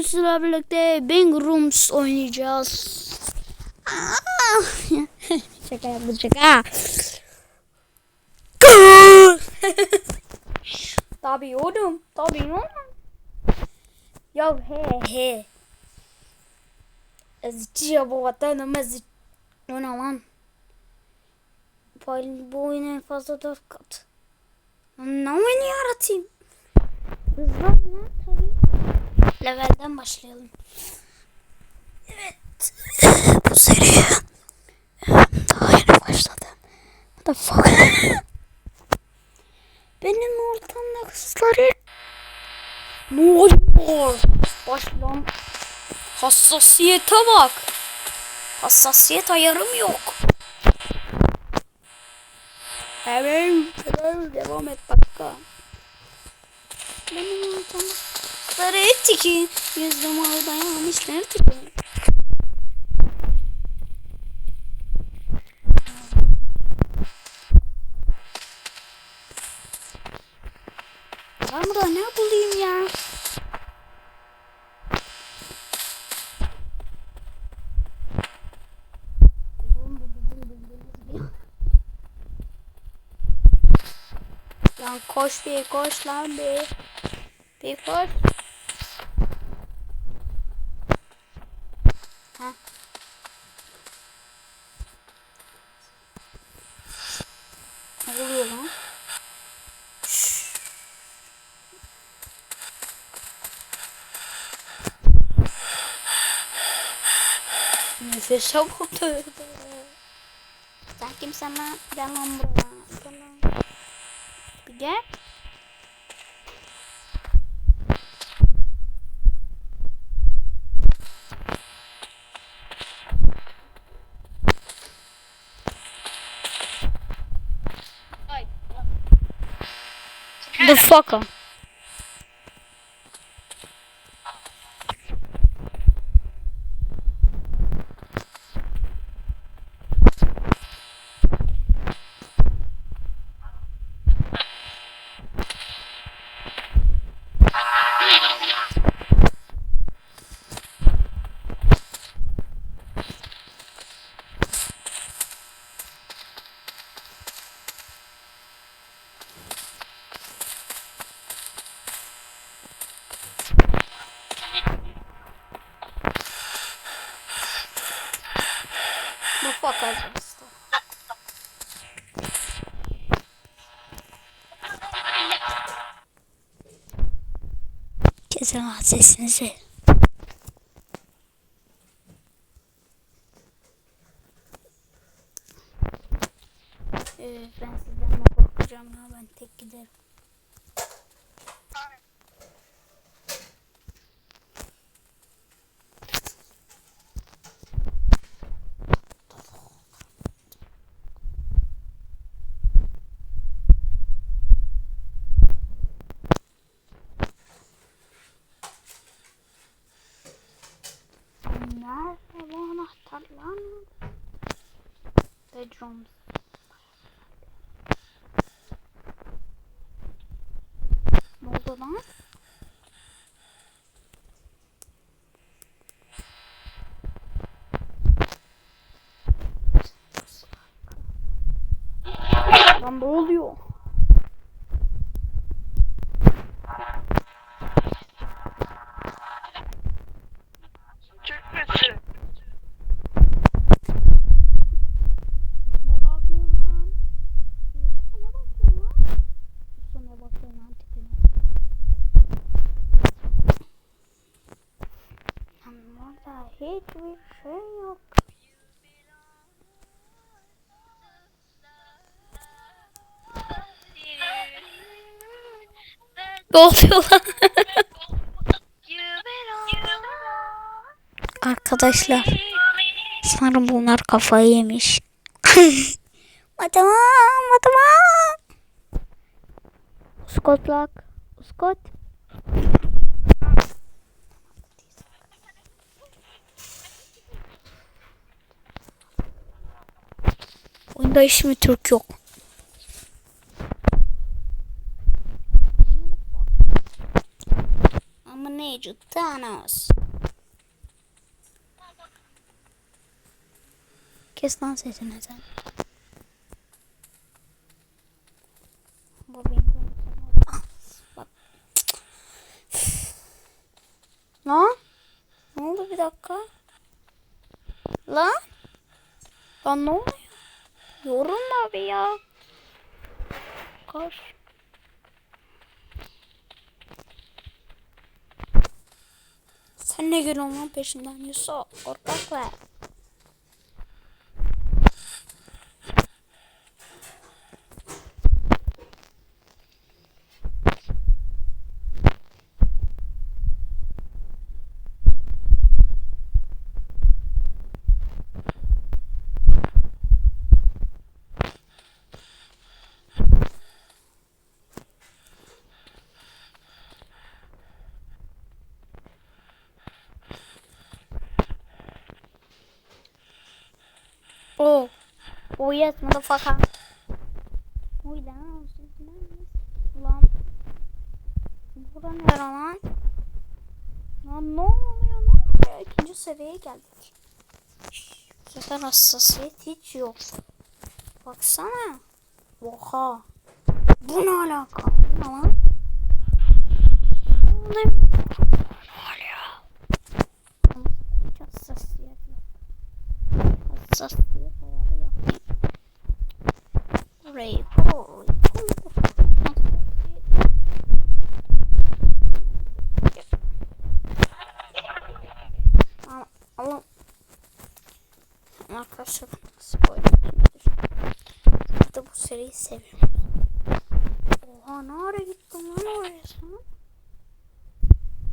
Sizlerle birlikte Bang Rooms oynayacağız. Şaka yaptım şaka. tabii oğlum. Tabii oğlum. Ya he he. Ezici ya bu vatanım ezici. O ne lan? Bu- Bu oyun en fazla 4 kat. Ne oyunu yaratayım? Hızlı tabii. Levelden başlayalım. Evet. Bu seriye daha yeni başladım. What the fuck? Benim ortamda kızları ne oluyor? Başlam. Hassasiyete bak. Hassasiyet ayarım yok. Evet, evet, devam et bakka. Benim ortamda kızları etki. Yüzüm orada yanlışlar tıkı. Ben burada ne bulayım ya? Lan koş bir koş lan bir. Bir koş. Ha. Ne oluyor lan? Şşş. Nefes alamadı. Sen kimsen lan? Gel lan buraya. Gel lan. Bir gel. The fucker. The fucker. Kesin lan sesinizi. Nerede bu anahtar lan? Bedrooms. Ne oldu lan? Lan ne oluyor? Çıkmasın. Ne bakıyorsun lan? Yusuf'a ne bakıyorsun lan? Yusuf'a ne bakıyorsun lan tipine? Lan orada hiçbir şey yok. Ne oluyor lan? Arkadaşlar sanırım bunlar kafayı yemiş. Matema, matema. Scott Lock. Scott. Oyunda ismi Türk yok. Ama neydi? Avcı Thanos. Kes lan sesini sen. Bu benim Ah, Bak. Lan? Ne oldu bir dakika? Lan? Lan ne oluyor? Yorulma abi ya. Koş. Sen ne geliyorsun lan peşinden Yusuf? Korkaklar. Oh. Oh yes motherfucker. Oy lan. Ulan. Bura nere lan? Lan ne oluyor ne oluyor? İkinci seviyeye geldik. Bu hassasiyet hiç yok. Baksana. Oha. Bu ne alaka? Bu ne lan? Ne oluyor? Ne oluyor? Ama hiç hassasiyet yok. Hassasiyet ayarı yok. Burayı koy. Ama, ama arkadaşlar spoiler Bir de bu seriyi seviyorum. Oha ne ara gittin lan oraya sen?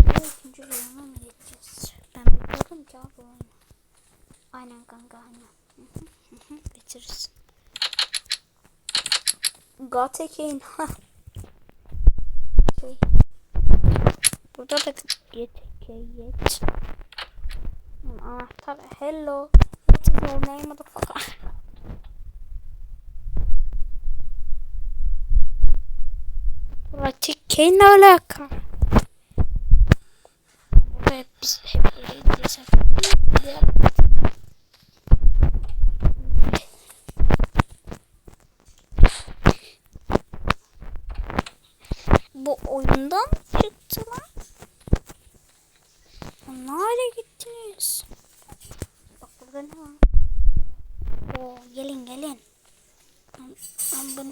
Bu ikinci bölüme mi geçeceğiz? Ben bilmiyorum ki abi oyunu. Aynen kanka aynen. Bitiririz. Gatekein. ha. Şey. Burada da yet. Anahtar. Hello. Name motherfucker? Gatekein ne alaka? Hep biz hep böyle gideceğiz. Bu oyundan mı çıktı lan? Nereye gittiniz? Bak burada ne var? Oo, gelin gelin. Bu...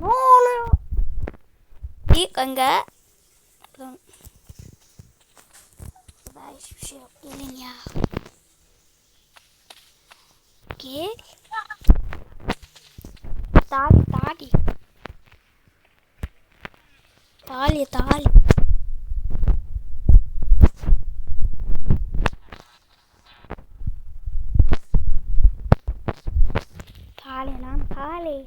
Ne oluyor? İyi kanka. Lan. Burada hiçbir şey yok. Gelin ya. Gel. Dali. Dali dali. Dali lan dali.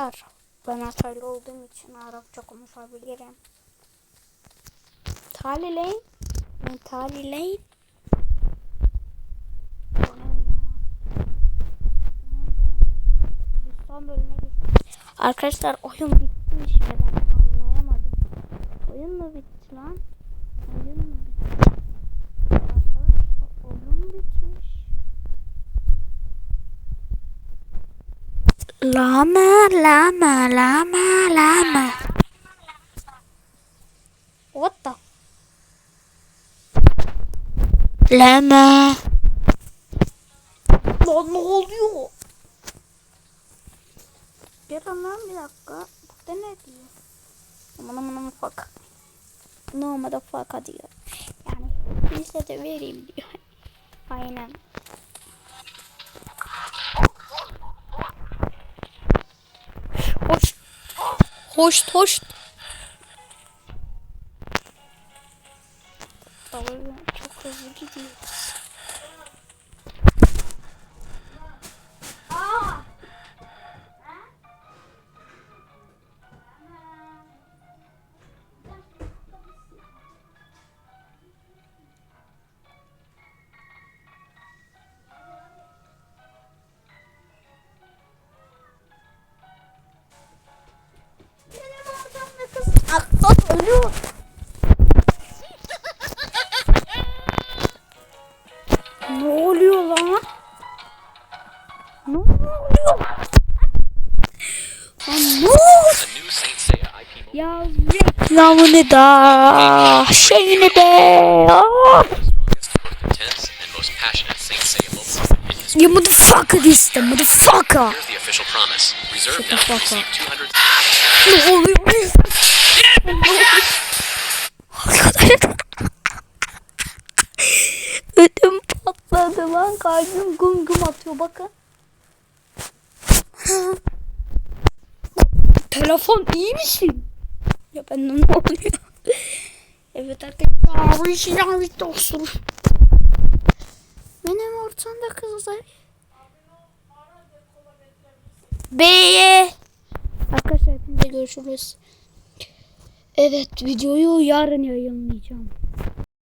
Arkadaşlar ben Hataylı olduğum için Arapça konuşabilirim. Talileyin. Ben talileyin. Son bölüme geçtik. Arkadaşlar oyun bitmiş ve ben anlayamadım. Oyun mu bitti lan? Oyun mu bitti? Arkadaşlar oyun bitmiş. Lama lama lama lama. What the? Lama. Lan ne oluyor? Bir lan bir dakika. Burada ne diyor? Aman aman aman fuck. No motherfucker diyor. Yani bize de vereyim diyor. Aynen. Hose hose reklamını da şeyini de. You motherfucker this the motherfucker. Here's the official promise. Reserve now receive up. 200 Ne oluyor? Ödüm patladı lan kalbim gum gum atıyor bakın. Telefon iyi misin? Benden ne oluyor? evet arkadaşlar. İşin bir dostum. Benim ortamda kızlar. B'ye. Arkadaşlar hepinize görüşürüz. Evet videoyu yarın yayınlayacağım.